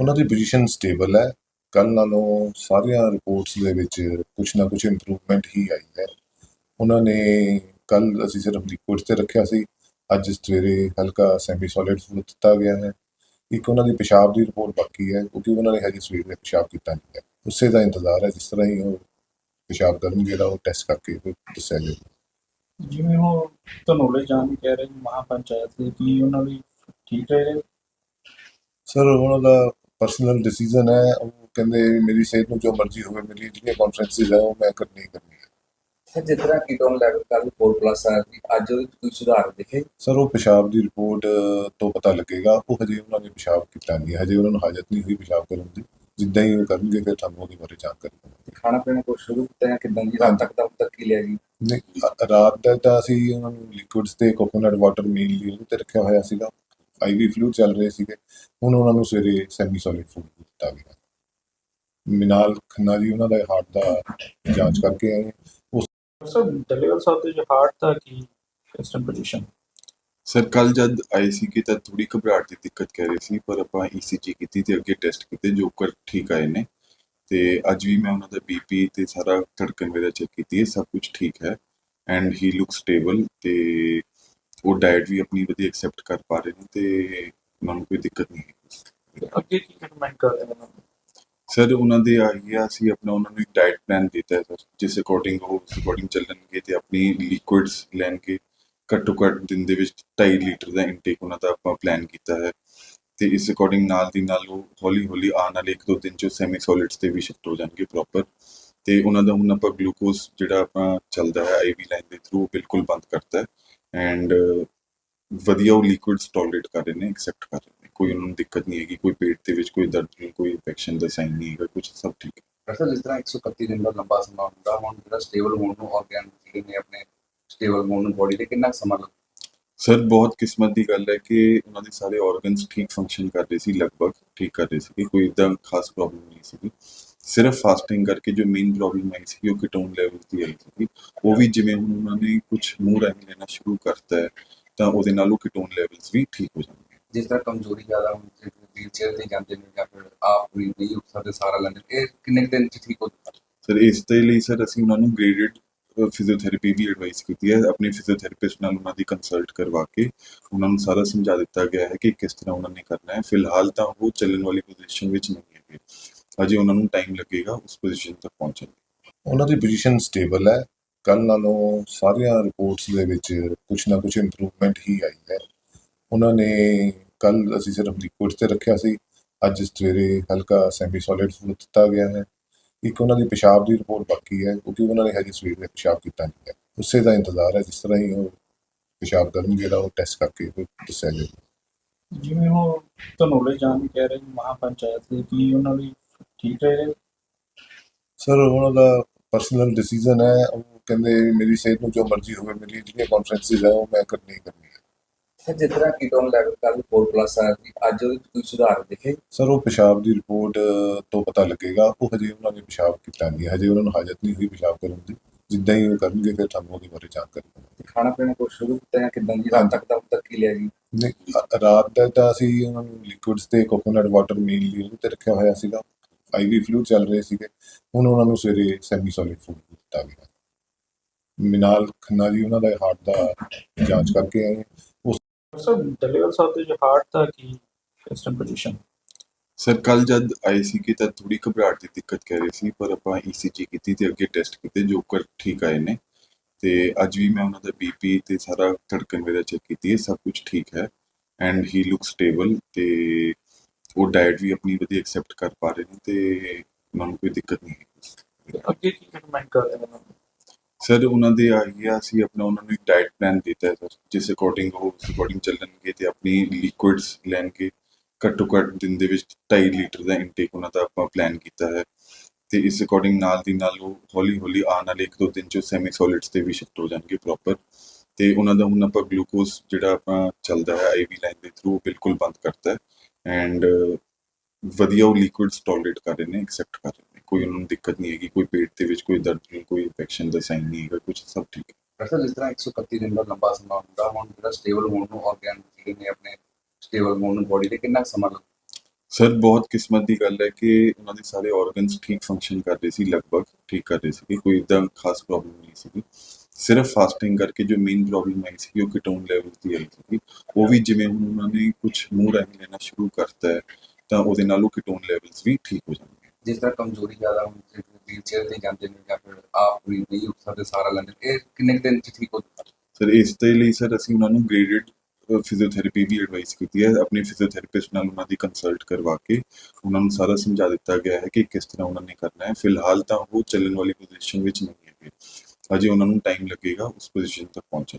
ਉਹਨਾਂ ਦੀ position stable ਹੈ। ਕੱਲ ਨਾਲੋਂ ਸਾਰੀਆਂ ਰਿਪੋਰਟਸ ਦੇ ਵਿੱਚ ਕੁਝ ਨਾ ਕੁਝ ਇੰਪਰੂਵਮੈਂਟ ਹੀ ਆਈ ਹੈ। ਉਹਨਾਂ ਨੇ ਕੱਲ ਅਸੀਂ ਸਿਰਫ ਲਿਕੁਇਡ ਤੇ ਰੱਖਿਆ ਸੀ। ਅੱਜ ਸਵੇਰੇ ਹਲਕਾ ਸੈਮੀ ਸੋਲਿਡ ਫੂਡ ਦਿੱਤਾ ਗਿਆ ਹੈ। ਇੱਕ ਉਹਨਾਂ ਦੀ ਪਿਸ਼ਾਬ ਦੀ ਰਿਪੋਰਟ ਬਾਕੀ ਹੈ ਕਿਉਂਕਿ ਉਹਨਾਂ ਨੇ ਹਜੇ ਸਵੇਰ ਦੇ ਪਿਸ਼ਾਬ ਕੀਤਾ ਨਹੀਂ ਹੈ। ਉਸੇ ਦਾ ਇੰਤਜ਼ਾਰ ਹੈ ਜਿਸ ਤਰ੍ਹਾਂ ਹੀ ਉਹ ਪਿਸ਼ਾਬ ਕਰਨਗੇ ਜਿਹੜਾ ਉਹ ਟੈਸਟ ਕਰਕੇ ਫਿਰ ਦੱਸਿਆ ਜਾਏਗਾ ਜਿਵੇਂ ਉਹ ਧਨੋਲੇ ਜਾਣ ਨੂੰ ਕਹਿ ਰਹੇ ਮਹਾਪੰਚਾਇਤ ਦੇ ਕੀ ਉਹਨਾਂ ਲਈ ਠੀਕ ਰਹੇਗਾ ਸਰ ਉਹਨਾਂ ਦਾ ਪਰਸਨਲ ਡਿਸੀਜਨ ਹੈ ਉਹ ਕਹਿੰਦੇ ਮੇਰੀ ਸਿਹਤ ਨੂੰ ਜੋ ਮਰਜ਼ੀ ਹੋਵੇ ਮੇਰੀ ਜਿਹੜੀਆਂ ਕਾਨਫਰੰਸਿਸ ਹੈ ਉਹ ਮੈਂ ਕਰਨੀ ਕਰਨੀ ਹੈ ਸਰ ਜਿਸ ਤਰ੍ਹਾਂ ਕੀਟੋਨ ਲੈਵਲ ਕੱਲ 4 ਪਲੱਸ ਆ ਸੀ ਅੱਜ ਉਹਦੇ ਵਿੱਚ ਕੋਈ ਸੁਧਾਰ ਦਿਖੇ ਸਰ ਉਹ ਪਿਸ਼ਾਬ ਦੀ ਰਿਪੋਰਟ ਤੋਂ ਪਤਾ ਲੱਗੇਗਾ ਉਹ ਹਜੇ ਉਹਨਾਂ ਨੇ ਪਿਸ਼ਾਬ ਕੀਤਾ ਨਹੀਂ ਹਜੇ ਉਹਨਾਂ ਨੂੰ ਹਾਜਤ ਨਹੀਂ ਹੋਈ ਪਿਸ਼ਾਬ ਕਰਨ ਦੀ ਜਿੱਦਾਂ ਹੀ ਉਹ ਕਰਨਗੇ ਫਿਰ ਤੁਹਾਨੂੰ ਉਹਦੇ ਬਾਰੇ ਜਾਣਕਾਰੀ ਦੇਵਾਂਗੇ ਖਾਣਾ ਪੀਣਾ ਕੁਛ ਸ਼ੁਰੂ ਕੀਤਾ ਹੈ ਕਿਦਾਂ ਦੀ ਰਾਤ ਤੱਕ ਦਾ ਹੁਣ ਤੱਕ ਕੀ ਲਿਆ ਜੀ ਨਹੀਂ, ਰਾਤ ਦਾ ਤਾਂ ਅਸੀਂ ਉਹਨਾਂ ਨੂੰ ਲਿਕੁਇਡਸ ਤੇ ਕੋਕੋਨਟ ਵਾਟਰ ਮੇਨਲੀ ਉਹਦੇ ਤੇ ਰੱਖਿਆ ਹੋਇਆ ਸੀਗਾ ਆਈਵੀ ਫਲੂ ਚੱਲ ਰਹੇ ਸੀਗੇ ਹੁਣ ਉਹਨਾਂ ਨੂੰ ਸਵੇਰੇ ਸੈਮੀ ਸੋਲਿਡ ਫੂਡ ਦਿੱਤਾ ਗਿਆ। ਮਿਨਾਲ ਖੰਨਾ ਜੀ ਉਹਨਾਂ ਦਾ ਹਾਰਟ ਦਾ ਜਾਂਚ ਕਰਕੇ ਆਏ ਸਰ ਡਲੀਵਰ ਸਾਹਿਬ ਦੇ ਜੋ ਹਾਰਟ ਦਾ ਕੀ ਸਿਸਟਮ ਪੋਜੀਸ਼ਨ ਸਰ ਕੱਲ ਜਦ ਆਏ ਸੀ ਕਿ ਤਾਂ ਥੋੜੀ ਘਬਰਾਹਟ ਦੀ ਦਿੱਕਤ ਕਹਿ ਰਹੇ ਸੀ ਪਰ ਆਪਾਂ ECG ਕੀਤੀ ਤੇ ਅੱਗੇ ਟੈਸਟ ਕੀਤੇ ਜੋ ਕਰ ਠੀਕ ਆਏ ਨੇ। ਤੇ ਅੱਜ ਵੀ ਮੈਂ ਉਹਨਾਂ ਦਾ ਬੀਪੀ ਤੇ ਸਾਰਾ ਧੜਕਣ ਵਗੈਰਾ ਚੈੱਕ ਕੀਤੀ ਹੈ ਸਭ ਕੁਝ ਠੀਕ ਹੈ। ਐਂਡ ਹੀ ਲੁਕ ਸਟੇਬਲ ਤੇ ਉਹ ਡਾਈਟ ਵੀ ਆਪਣੀ ਵਧੀਆ ਐਕਸੈਪਟ ਕਰ ਪਾ ਰਹੇ ਨੇ ਤੇ ਉਹਨਾਂ ਨੂੰ ਕੋਈ ਦਿੱਕਤ ਨਹੀਂ ਹੈ ਅੱਗੇ ਕੀ ਰეკਮੈਂਡ ਕਰਦੇ ਨੂੰ ਸਰ ਉਹਨਾਂ ਦੇ ਆਈ ਆ ਅਸੀਂ ਆਪਣਾ ਉਹਨਾਂ ਨੂੰ ਡਾਈਟ ਪਲਾਨ ਦਿੱਤਾ ਹੈ ਸਰ ਜਿਸ ਅਕੋਰਡਿੰਗ ਉਹ ਉਸ ਅਕੋਰਡਿੰਗ ਚੱਲਣਗੇ ਤੇ ਆਪਣੀ ਲਿਕੁਇਡਸ ਲੈਣਗੇ। ਘੱਟੋ ਘੱਟ ਦਿਨ ਦੇ ਵਿੱਚ 2.5 ਲੀਟਰ ਦਾ ਇਨਟੇਕ ਉਹਨਾਂ ਦਾ ਆਪਾਂ ਪਲਾਨ ਕੀਤਾ ਹੈ। ਤੇ ਇਸ ਅਕੋਰਡਿੰਗ ਨਾਲ ਦੀ ਨਾਲ ਉਹ ਹੌਲੀ ਹੌਲੀ ਆਉਣ ਵਾਲੇ ਇੱਕ ਦੋ ਦਿਨ ਚ ਸੈਮੀ ਸੋਲਿਡਸ ਤੇ ਵੀ ਸ਼ਿਫਟ ਹੋ ਜਾਣਗੇ ਪ੍ਰੋਪਰ ਤੇ ਉਹਨਾਂ ਦਾ ਹੁਣ ਆਪਾਂ ਗਲੂਕੋਜ਼ ਜਿਹੜਾ ਆਪਾਂ ਚੱਲਦਾ ਹੈ ਆਈਵੀ ਲਾਈਨ ਦੇ ਥਰੂ ਬਿਲਕੁਲ ਬੰਦ ਕਰਤਾ ਹੈ। ਐਂਡ ਵਧੀਆ ਉਹ ਲਿਕੁਇਡਸ ਟੋਲਰੇਟ ਕਰ ਰਹੇ ਨੇ ਐਕਸੈਪਟ ਕਰ ਰਹੇ ਨੇ। ਕੋਈ ਉਹਨਾਂ ਨੂੰ ਦਿੱਕਤ ਨਹੀਂ ਹੈਗੀ ਕੋਈ ਪੇਟ ਦੇ ਵਿੱਚ ਕੋਈ ਦਰਦ ਨਹੀਂ ਕੋਈ ਇਨਫੈਕਸ਼ਨ ਦਾ ਸਾਈਨ ਨਹੀਂ ਹੈਗਾ ਕੁਝ ਸਭ ਠੀਕ ਹੈ। ਡਾਕਟਰ ਜਿਸ ਤਰ੍ਹਾਂ 131 ਦਿਨ ਦਾ ਲੰਬਾ ਸਮਾਂ ਹੁੰਦਾ ਹੁਣ ਜਿਹੜਾ ਸਟੇਬਲ ਹੋਣ ਨੂੰ ਆਰਗਨ ਜਿਹੜੇ ਨੇ ਆਪਣੇ ਸਟੇਬਲ ਹੋਣ ਨੂੰ ਬੋਡੀ ਦੇ ਕਿੰਨਾ ਸਮਾਂ ਲੱਗਦਾ? ਸਰ ਬਹੁਤ ਕਿਸਮਤ ਦੀ ਗੱਲ ਹੈ ਕਿ ਉਹਨਾਂ ਦੇ ਸਾਰੇ ਆਰਗਨਸ ਠੀਕ ਫੰਕਸ਼ਨ ਕਰ ਰਹੇ ਸੀ ਲਗਭਗ ਠੀਕ ਕਰ ਰਹੇ ਸੀ। ਕੋਈ ਇਦਾਂ ਖਾਸ ਪ੍ਰੋਬਲਮ ਨਹੀਂ ਸੀ ਸਿਰਫ ਫਾਸਟਿੰਗ ਕਰਕੇ ਜੋ ਮੇਨ ਪ੍ਰੋਬਲਮ ਆਈ ਸੀ ਉਹ ਕੀਟੋਨ ਲੈਵਲ ਦੀ ਆਈ ਸੀ ਉਹ ਵੀ ਜਿਵੇਂ ਹੁਣ ਉਹਨਾਂ ਨੇ ਕੁਝ ਮੂੰਹ ਰਾਹੀਂ ਲੈਣਾ ਸ਼ੁਰੂ ਕਰਤਾ ਹੈ ਤਾਂ ਉਹਦੇ ਨਾਲ ਉਹ ਕੀਟੋਨ ਲੈਵਲਸ ਵੀ ਠੀਕ ਹੋ ਜਾਣਗੇ ਜਿਸ ਤਰ੍ਹਾਂ ਕਮਜ਼ੋਰੀ ਜ਼ਿਆਦਾ ਹੁੰਦੀ ਹੈ ਵੀਲ ਚੇਅਰ ਤੇ ਜਾਂਦੇ ਨੇ ਜਾਂ ਫਿਰ ਆਪ ਵੀ ਨਹੀਂ ਉੱਠ ਸਕਦੇ ਸਾਰਾ ਲੈਂਦੇ। ਇਹ ਕਿੰਨੇ ਦਿਨ ਚ ਠੀਕ ਹੋ ਜਾਂਦਾ? ਸਰ ਇਸ ਦੇ ਲਈ ਸਰ ਅਸੀਂ ਉਹਨਾਂ ਨੂੰ ਗ੍ਰੇਡਡ ਫਿਜ਼ੀਓਥੈਰੇਪੀ ਵੀ ਐਡਵਾਈਸ ਕੀਤੀ ਹੈ। ਆਪਣੇ ਫਿਜ਼ੀਓਥੈਰੇਪਿਸਟ ਨਾਲ ਉਹਨਾਂ ਦੀ ਕੰਸਲਟ ਕਰਵਾ ਕੇ ਉਹਨਾਂ ਨੂੰ ਸਾਰਾ ਸਮਝਾ ਦਿੱਤਾ ਗਿਆ ਹੈ ਕਿ ਕਿਸ ਤਰ੍ਹਾਂ ਉਹਨਾਂ ਨੇ ਕਰਨਾ ਹੈ। ਫਿਲਹਾਲ ਤਾਂ ਉਹ ਚੱਲਣ ਵਾਲੀ ਪੋਜੀਸ਼ਨ ਵਿੱਚ ਨਹੀਂ ਹੈਗੇ। ਅਜੇ ਉਹਨਾਂ ਨੂੰ ਟਾਈਮ ਲੱਗੇਗਾ, ਉਸ ਪੋਜੀਸ਼ਨ ਤੱਕ ਪਹੁੰਚਣ ਲਈ। ਉਹਨਾਂ ਦੀ ਪੋਜੀਸ਼ਨ ਸਟੇਬਲ ਹੈ। ਕੱਲ ਨਾਲੋਂ ਸਾਰੀਆਂ ਰਿਪੋਰਟਸ ਦੇ ਵਿੱਚ ਕੁਝ ਨਾ ਕੁਝ ਇੰਪਰੂਵਮੈਂਟ ਹੀ ਆਈ ਹੈ। ਉਹਨਾਂ ਨੇ ਕੱਲ ਅਸੀਂ ਸਿਰਫ ਲਿਕੁਇਡ ਤੇ ਰੱਖਿਆ ਸੀ। ਅੱਜ ਸਵੇਰੇ ਹਲਕਾ ਸੈਮੀ ਸੋਲਿਡ ਫੂਡ ਦਿੱਤਾ ਗਿਆ ਹੈ। ਇੱਕ ਉਹਨਾਂ ਦੀ ਪਿਸ਼ਾਬ ਦੀ ਰਿਪੋਰਟ ਬਾਕੀ ਹੈ ਕਿਉਂਕਿ ਉਹਨਾਂ ਨੇ ਹਜੇ ਸਵੇਰ ਦੇ ਪਿਸ਼ਾਬ ਕੀਤਾ ਨਹੀਂ ਹੈ। ਉਸੇ ਦਾ ਇੰਤਜ਼ਾਰ ਹੈ, ਜਿਸ ਤਰ੍ਹਾਂ ਹੀ ਉਹ ਪਿਸ਼ਾਬ ਕਰਨਗੇ ਜਿਹੜਾ ਉਹ ਟੈਸਟ ਕਰਕੇ ਫਿਰ ਦੱਸਿਆ ਜਾਏਗਾ ਜਿਵੇਂ ਉਹ ਧਨੋਲੇ ਜਾਣ ਕਹਿ ਰਹੇ ਮਹਾਪੰਚਾਇਤ ਦੇ, ਕੀ ਉਹਨਾਂ ਲਈ ਠੀਕ ਰਹੇਗਾ ਸਰ ਉਹਨਾਂ ਦਾ ਪਰਸਨਲ ਡਿਸੀਜਨ ਹੈ। ਉਹ ਕਹਿੰਦੇ ਮੇਰੀ ਸਿਹਤ ਨੂੰ ਜੋ ਮਰਜ਼ੀ ਹੋਵੇ ਮੇਰੀ ਜਿਹੜੀਆਂ ਕਾਨਫਰੰਸਿਸ ਹੈ ਉਹ ਮੈਂ ਕਰਨੀ ਕਰਨੀ ਹੈ ਸਰ ਜਿਸ ਤਰ੍ਹਾਂ ਕੀਟੋਨ ਲੈਵਲ ਕੱਲ 4 ਪਲੱਸ ਆ ਸੀ ਅੱਜ ਉਹਦੇ ਵਿੱਚ ਕੋਈ ਸੁਧਾਰ ਦਿਖੇ? ਸਰ ਉਹ ਪਿਸ਼ਾਬ ਦੀ ਰਿਪੋਰਟ ਤੋਂ ਪਤਾ ਲੱਗੇਗਾ। ਉਹ ਹਜੇ ਉਹਨਾਂ ਨੇ ਪਿਸ਼ਾਬ ਕੀਤਾ ਨਹੀਂ। ਹਜੇ ਉਹਨਾਂ ਨੂੰ ਹਾਜਤ ਨਹੀਂ ਹੋਈ ਪਿਸ਼ਾਬ ਕਰਨ ਦੀ। ਜਿੱਦਾਂ ਹੀ ਉਹ ਕਰਨਗੇ ਫਿਰ ਤੁਹਾਨੂੰ ਉਹਦੇ ਬਾਰੇ ਜਾਣਕਾਰੀ ਦੇਵਾਂਗੇ। ਖਾਣਾ ਪੀਣਾ ਕੁਛ ਸ਼ੁਰੂ ਕੀਤਾ ਹੈ ਕਿਦਾਂ ਦੀ ਰਾਤ ਤੱਕ ਦਾ ਹੁਣ ਤੱਕ ਕੀ ਲਿਆ ਜੀ? ਨਹੀਂ, ਰਾਤ ਦਾ ਤਾਂ ਅਸੀਂ ਉਹਨਾਂ ਨੂੰ ਲਿਕੁਇਡਸ ਤੇ ਕੋਕੋਨਟ ਵਾਟਰ ਮੇਨਲੀ ਉਹਦੇ ਤੇ ਰੱਖਿਆ ਹੋਇਆ ਸੀਗਾ। ਆਈਵੀ ਫਲੂ ਚੱਲ ਰਹੇ ਸੀਗੇ ਹੁਣ ਉਹਨਾਂ ਨੂੰ ਸਵੇਰੇ ਸੈਮੀ ਸੋਲਿਡ ਫੂਡ ਦਿੱਤਾ ਗਿਆ। ਮਿਨਾਲ ਖੰਨਾ ਜੀ ਉਹਨਾਂ ਦਾ ਹਾਰਟ ਦਾ ਜਾਂਚ ਕਰਕੇ ਆਏ ਸਰ ਡਲੀਵਰ ਸਾਹਿਬ ਦੇ ਜੋ ਹਾਰਟ ਦਾ ਕੀ ਸਿਸਟਮ ਪੋਜੀਸ਼ਨ ਸਰ ਕੱਲ ਜਦ ਆਏ ਸੀ ਕਿ ਤਾਂ ਥੋੜੀ ਘਬਰਾਹਟ ਦੀ ਦਿੱਕਤ ਕਹਿ ਰਹੇ ਸੀ ਪਰ ਆਪਾਂ ECG ਕੀਤੀ ਤੇ ਅੱਗੇ ਟੈਸਟ ਕੀਤੇ ਜੋ ਕਰ ਠੀਕ ਆਏ ਨੇ। ਤੇ ਅੱਜ ਵੀ ਮੈਂ ਉਹਨਾਂ ਦਾ ਬੀਪੀ ਤੇ ਸਾਰਾ ਧੜਕਣ ਵਗੈਰਾ ਚੈੱਕ ਕੀਤੀ ਹੈ ਸਭ ਕੁਝ ਠੀਕ ਹੈ। ਐਂਡ ਹੀ ਲੁਕ ਸਟੇਬਲ ਤੇ ਉਹ ਡਾਈਟ ਵੀ ਆਪਣੀ ਵਧੀਆ ਐਕਸੈਪਟ ਕਰ ਪਾ ਰਹੇ ਨੇ ਤੇ ਉਹਨਾਂ ਨੂੰ ਕੋਈ ਦਿੱਕਤ ਨਹੀਂ ਹੈ ਅੱਗੇ ਕੀ ਕਰਦੇ ਨੇ ਉਹਨਾਂ ਨੂੰ? ਸਰ ਉਹਨਾਂ ਦੇ ਆਈ ਆ ਅਸੀਂ ਆਪਣਾ ਉਹਨਾਂ ਨੂੰ ਇੱਕ ਡਾਈਟ ਪਲਾਨ ਦਿੱਤਾ ਹੈ ਸਰ ਜਿਸ ਅਕੋਰਡਿੰਗ ਉਹ ਉਸ ਅਕੋਰਡਿੰਗ ਚੱਲਣਗੇ ਤੇ ਆਪਣੀ ਲਿਕੁਇਡਸ ਲੈਣਗੇ। ਘੱਟੋ ਘੱਟ ਦਿਨ ਦੇ ਵਿੱਚ 2.5 ਲੀਟਰ ਦਾ ਇਨਟੇਕ ਉਹਨਾਂ ਦਾ ਆਪਾਂ ਪਲਾਨ ਕੀਤਾ ਹੈ ਤੇ ਇਸ ਅਕੋਰਡਿੰਗ ਨਾਲ ਦੀ ਨਾਲ ਉਹ ਹੌਲੀ ਹੌਲੀ ਆਉਣ ਵਾਲੇ ਇੱਕ ਦੋ ਦਿਨ ਚ ਸੈਮੀ ਸੋਲਿਡਸ ਤੇ ਵੀ ਸ਼ਿਫਟ ਹੋ ਜਾਣਗੇ ਪ੍ਰੋਪਰ ਤੇ ਉਹਨਾਂ ਦਾ ਹੁਣ ਆਪਾਂ ਗਲੂਕੋਜ਼ ਜਿਹੜਾ ਆਪਾਂ ਚੱਲਦਾ ਹੈ ਆਈਵੀ ਲਾਈਨ ਦੇ ਥਰੂ ਬਿਲਕੁਲ ਬੰਦ ਕਰਤਾ ਹੈ। ਐਂਡ ਵਧੀਆ ਉਹ ਲਿਕੁਇਡਸ ਟੋਲਰੇਟ ਕਰ ਰਹੇ ਨੇ ਐਕਸੈਪਟ ਕਰ ਰਹੇ ਨੇ। ਕੋਈ ਉਹਨਾਂ ਨੂੰ ਦਿੱਕਤ ਨਹੀਂ ਹੈਗੀ ਕੋਈ ਪੇਟ ਦੇ ਵਿੱਚ ਕੋਈ ਦਰਦ ਨਹੀਂ ਕੋਈ ਇਨਫੈਕਸ਼ਨ ਦਾ ਸਾਈਨ ਨਹੀਂ ਹੈਗਾ ਕੁਝ ਸਭ ਠੀਕ ਹੈ। ਡਾਕਟਰ ਜਿਸ ਤਰ੍ਹਾਂ 131 ਦਿਨ ਦਾ ਲੰਬਾ ਸਮਾਂ ਹੁੰਦਾ ਹੁਣ ਜਿਹੜਾ ਸਟੇਬਲ ਹੋਣ ਨੂੰ ਆਰਗਨ ਜਿਹੜੇ ਨੇ ਆਪਣੇ ਸਟੇਬਲ ਹੋਣ ਨੂੰ ਬੋਡੀ ਦੇ ਕਿੰਨਾ ਸਮਾਂ ਲੱਗਦਾ ਸਰ ਬਹੁਤ ਕਿਸਮਤ ਦੀ ਗੱਲ ਹੈ ਕਿ ਉਹਨਾਂ ਦੇ ਸਾਰੇ ਆਰਗਨਸ ਠੀਕ ਫੰਕਸ਼ਨ ਕਰ ਰਹੇ ਸੀ ਲਗਭਗ ਠੀਕ ਕਰ ਰਹੇ ਸੀ। ਕੋਈ ਇਦਾਂ ਖਾਸ ਪ੍ਰੋਬਲਮ ਨਹੀਂ ਸੀ ਸਿਰਫ ਫਾਸਟਿੰਗ ਕਰਕੇ ਜੋ ਮੇਨ ਪ੍ਰੋਬਲਮ ਆਈ ਸੀ ਉਹ ਕੀਟੋਨ ਲੈਵਲ ਦੀ ਆਈ ਸੀ ਉਹ ਵੀ ਜਿਵੇਂ ਹੁਣ ਉਹਨਾਂ ਨੇ ਕੁਝ ਮੂੰਹ ਰਾਹੀਂ ਲੈਣਾ ਸ਼ੁਰੂ ਕਰਤਾ ਹੈ ਤਾਂ ਉਹਦੇ ਨਾਲ ਉਹ ਕੀਟੋਨ ਲੈਵਲਸ ਵੀ ਠੀਕ ਹੋ ਜਾਣਗੇ। ਜਿਸ ਤਰ੍ਹਾਂ ਕਮਜ਼ੋਰੀ ਜ਼ਿਆਦਾ ਹੁੰਦੀ ਹੈ ਵੀਲ ਚੇਅਰ ਤੇ ਜਾਂਦੇ ਨੇ ਜਾਂ ਫਿਰ ਆਪ ਵੀ ਨਹੀਂ ਉੱਠ ਸਕਦੇ ਸਾਰਾ ਲੈਂਦੇ। ਇਹ ਕਿੰਨੇ ਦਿਨ ਚ ਠੀਕ ਹੋ ਜਾਂਦਾ? ਸਰ ਇਸ ਦੇ ਲਈ ਸਰ ਅਸੀਂ ਉਹਨਾਂ ਨੂੰ ਗ੍ਰੇਡਡ ਫਿਜ਼ੀਓਥੈਰੇਪੀ ਵੀ ਐਡਵਾਈਸ ਕੀਤੀ ਹੈ। ਆਪਣੇ ਫਿਜ਼ੀਓਥੈਰੇਪਿਸਟ ਨਾਲ ਉਹਨਾਂ ਦੀ ਕੰਸਲਟ ਕਰਵਾ ਕੇ ਉਹਨਾਂ ਨੂੰ ਸਾਰਾ ਸਮਝਾ ਦਿੱਤਾ ਗਿਆ ਹੈ ਕਿ ਕਿਸ ਤਰ੍ਹਾਂ ਉਹਨਾਂ ਨੇ ਕਰਨਾ ਹੈ। ਫਿਲਹਾਲ ਤਾਂ ਉਹ ਚੱਲਣ ਵਾਲੀ ਪੋਜੀਸ਼ਨ ਵਿੱਚ ਨਹੀਂ ਹੈਗੇ। ਅਜੇ ਉਹਨਾਂ ਨੂੰ ਟਾਈਮ ਲੱਗੇਗਾ ਉਸ ਪੋਜੀਸ਼ਨ ਤੱਕ ਪਹੁੰਚਣ